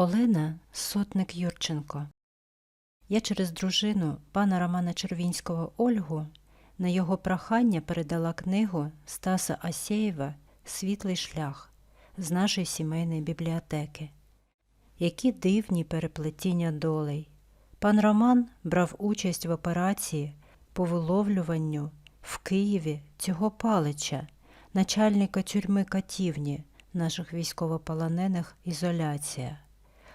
Олена Сотник Юрченко. Я через дружину пана Романа Червінського Ольгу на його прохання передала книгу Стаса Асєєва Світлий шлях з нашої сімейної бібліотеки. Які дивні переплетіння долей. Пан Роман брав участь в операції по виловлюванню в Києві цього палича, начальника тюрми Катівні, наших військовополонених ізоляція.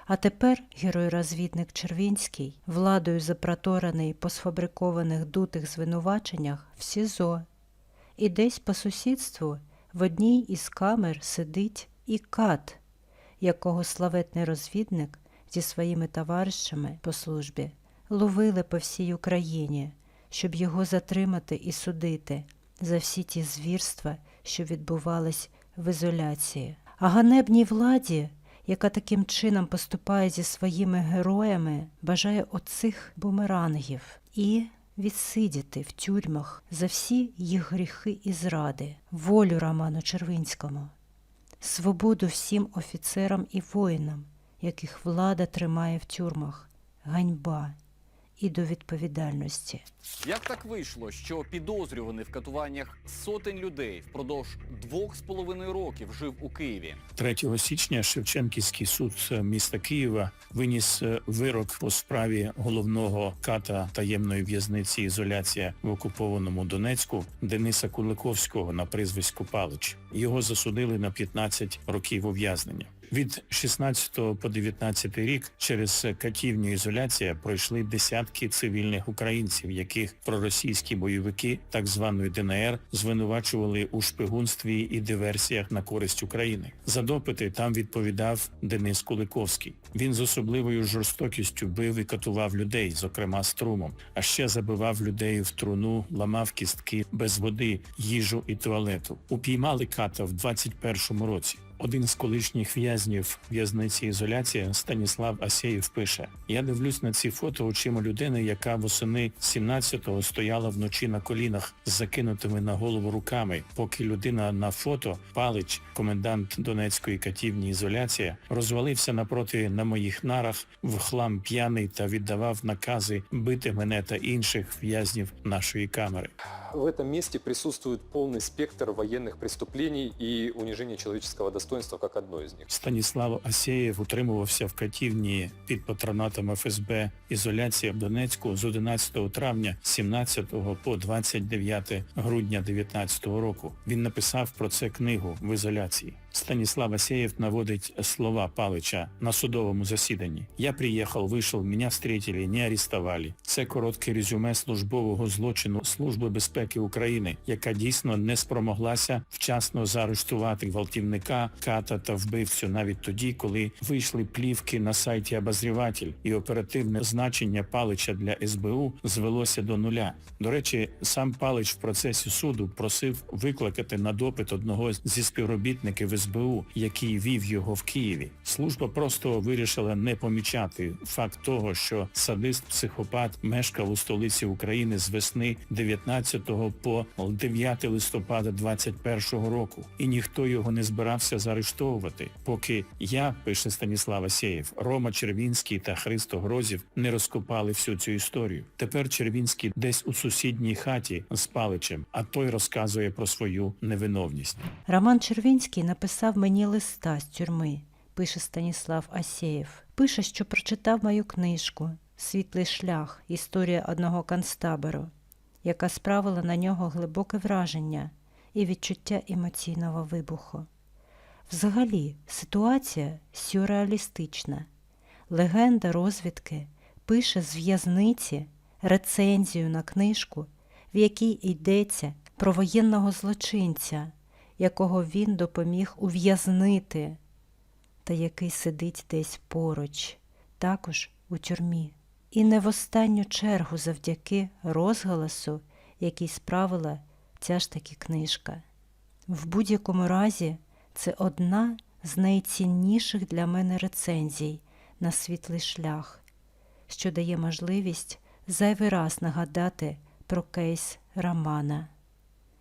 А тепер герой-розвідник Червінський, владою запроторений по сфабрикованих дутих звинуваченнях в СІЗО. І десь по сусідству в одній із камер сидить і кат, якого славетний розвідник зі своїми товаришами по службі ловили по всій Україні, щоб його затримати і судити за всі ті звірства, що відбувались в ізоляції. А ганебній владі, яка таким чином поступає зі своїми героями, бажає оцих бумерангів і відсидіти в тюрмах за всі їх гріхи і зради, волю Роману Червинському, свободу всім офіцерам і воїнам, яких влада тримає в тюрмах, ганьба і до відповідальності. Як так вийшло, що підозрюваний в катуваннях сотень людей впродовж двох з половиною років жив у Києві? 3 січня Шевченківський суд міста Києва виніс е, вирок по справі головного ката таємної в'язниці ізоляція в окупованому Донецьку Дениса Куликовського на прізвиську Палич. Його засудили на 15 років ув'язнення. Від 16 по 19 рік через катівню ізоляція пройшли десятки цивільних українців, яких проросійські бойовики так званої ДНР звинувачували у шпигунстві і диверсіях на користь України. За допити там відповідав Денис Куликовський. Він з особливою жорстокістю бив і катував людей, зокрема струмом, а ще забивав людей в труну, ламав кістки без води, їжу і туалету. Упіймали ката в 21-му році. Один з колишніх в'язнів в'язниці ізоляція Станіслав Асєєв пише: Я дивлюсь на ці фото очима людини, яка восени 17-го стояла вночі на колінах з закинутими на голову руками, поки людина на фото, палич, комендант Донецької катівні ізоляція, розвалився напроти на моїх нарах в хлам п'яний та віддавав накази бити мене та інших в'язнів нашої камери. В этом месте присутствует полный спектр военных преступлений и унижения человеческого достоинства как одно из них. Станіслав Асєєв утримувався в катівні під патронатом ФСБ ізоляція в Донецьку з 11 травня 17 по 29 грудня 19 року. Він написав про це книгу в ізоляції. Станислав Асеев наводить слова Палича на судовому засіданні. Я приїхав, вийшов, мене встретили, не арестували. Це коротке резюме службового злочину Служби безпеки України, яка дійсно не спромоглася вчасно заарештувати гвалтівника, ката та вбивцю навіть тоді, коли вийшли плівки на сайті Обозріватель і оперативне значення Палича для СБУ звелося до нуля. До речі, сам Палич в процесі суду просив викликати на допит одного зі співробітників СБУ, який вів його в Києві. Служба просто вирішила не помічати факт того, що садист-психопат мешкав у столиці України з весни 19 по 9 листопада 21 року, і ніхто його не збирався заарештовувати, поки я, пише Станіслав Асєєв, Рома Червінський та Христо Грозів не розкопали всю цю історію. Тепер Червінський десь у сусідній хаті з Паличем, а той розказує про свою невиновність. Роман Червінський написав мені листа з тюрми, пише Станіслав Асєєв. Пише, що прочитав мою книжку Світлий шлях. Історія одного концтабору, яка справила на нього глибоке враження і відчуття емоційного вибуху. Взагалі, ситуація сюрреалістична. Легенда розвідки пише з в'язниці рецензію на книжку, в якій йдеться про воєнного злочинця, якого він допоміг ув'язнити, та який сидить десь поруч, також у тюрмі. І не в останню чергу завдяки розголосу, який справила ця ж таки книжка. В будь-якому разі це одна з найцінніших для мене рецензій на світлий шлях, що дає можливість зайвий раз нагадати про кейс Романа.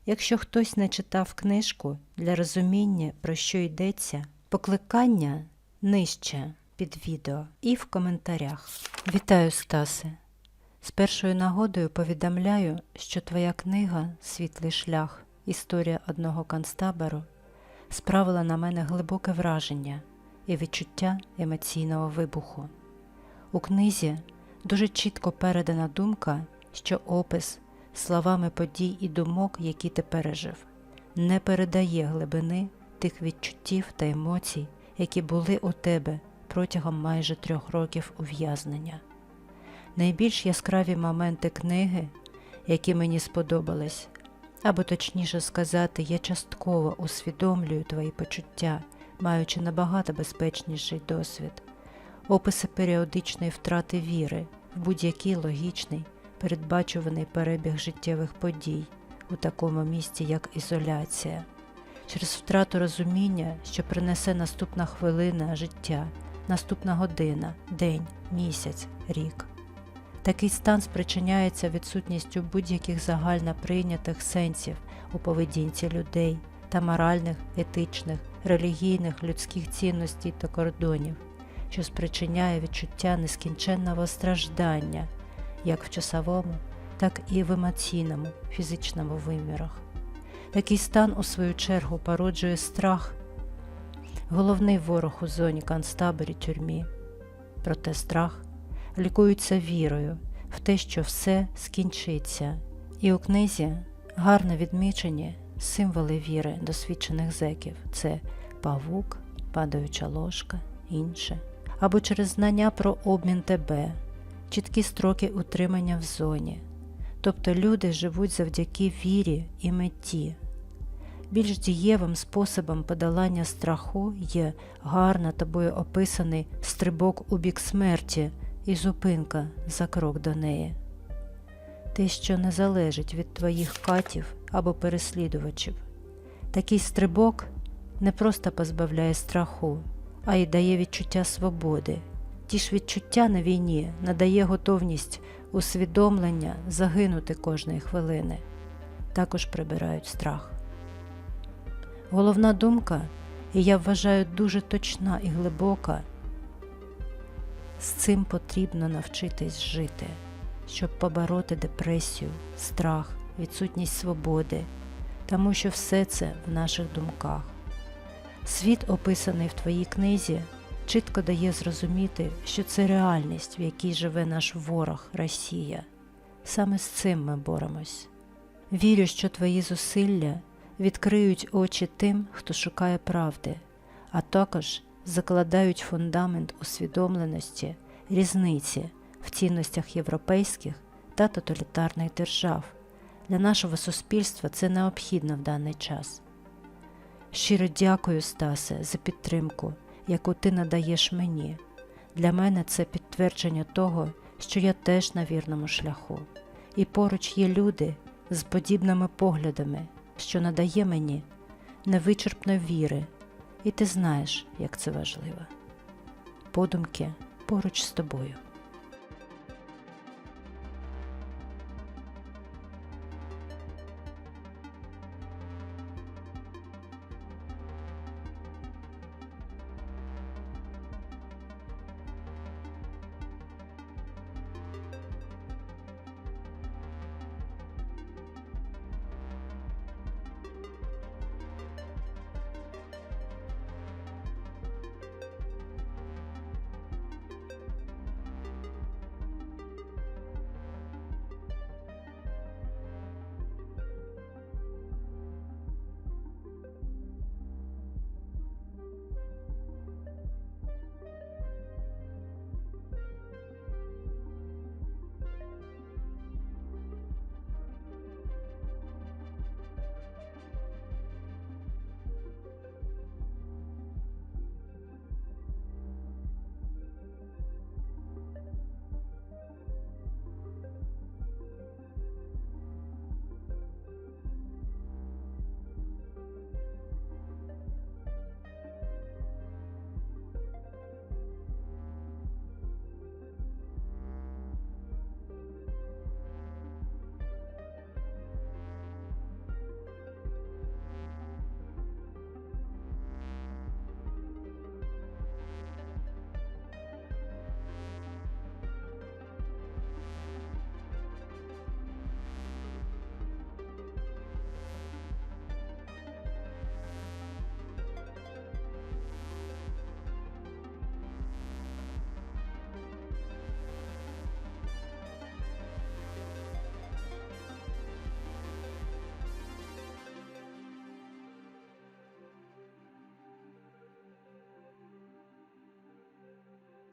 Якщо хтось не читав книжку для розуміння, про що йдеться, покликання нижче. під відео і в коментарях. Вітаю, Стасе! З першою нагодою повідомляю, що твоя книга Світлий шлях. Історія одного концтабору справила на мене глибоке враження і відчуття емоційного вибуху. У книзі дуже чітко передана думка, що опис словами подій і думок, які ти пережив, не передає глибини тих відчуттів та емоцій, які були у тебе протягом майже трьох років ув'язнення. Найбільш яскраві моменти книги, які мені сподобались, або точніше сказати, я частково усвідомлюю твої почуття, маючи набагато безпечніший досвід, описи періодичної втрати віри в будь-який логічний, передбачуваний перебіг життєвих подій у такому місці, як ізоляція, через втрату розуміння, що принесе наступна хвилина життя, наступна година, день, місяць, рік. Такий стан спричиняється відсутністю будь-яких загально прийнятих сенсів у поведінці людей та моральних, етичних, релігійних, людських цінностей та кордонів, що спричиняє відчуття нескінченного страждання як в часовому, так і в емоційному, фізичному вимірах. Такий стан, у свою чергу, породжує страх, головний ворог у зоні концтаборі тюрмі. Проте страх лікується вірою в те, що все скінчиться. І у книзі гарно відмічені символи віри досвідчених зеків це павук, падаюча ложка, інше, або через знання про обмін ТБ, чіткі строки утримання в зоні. Тобто люди живуть завдяки вірі і меті. Більш дієвим способом подолання страху є гарно тобою описаний стрибок у бік смерті і зупинка за крок до неї. Те, що не залежить від твоїх катів або переслідувачів. Такий стрибок не просто позбавляє страху, а й дає відчуття свободи. Ті ж відчуття на війні надає готовність усвідомлення загинути кожної хвилини, також прибирають страх. Головна думка, і я вважаю дуже точна і глибока, з цим потрібно навчитись жити, щоб побороти депресію, страх, відсутність свободи, тому що все це в наших думках. Світ, описаний в твоїй книзі, чітко дає зрозуміти, що це реальність, в якій живе наш ворог Росія. Саме з цим ми боремось. Вірю, що твої зусилля відкриють очі тим, хто шукає правди, а також закладають фундамент усвідомленості різниці в цінностях європейських та тоталітарних держав. Для нашого суспільства це необхідно в даний час. Щиро дякую, Стасе, за підтримку, яку ти надаєш мені. Для мене це підтвердження того, що я теж на вірному шляху, і поруч є люди з подібними поглядами, що надає мені невичерпної віри, і ти знаєш, як це важливо. Подумки поруч з тобою.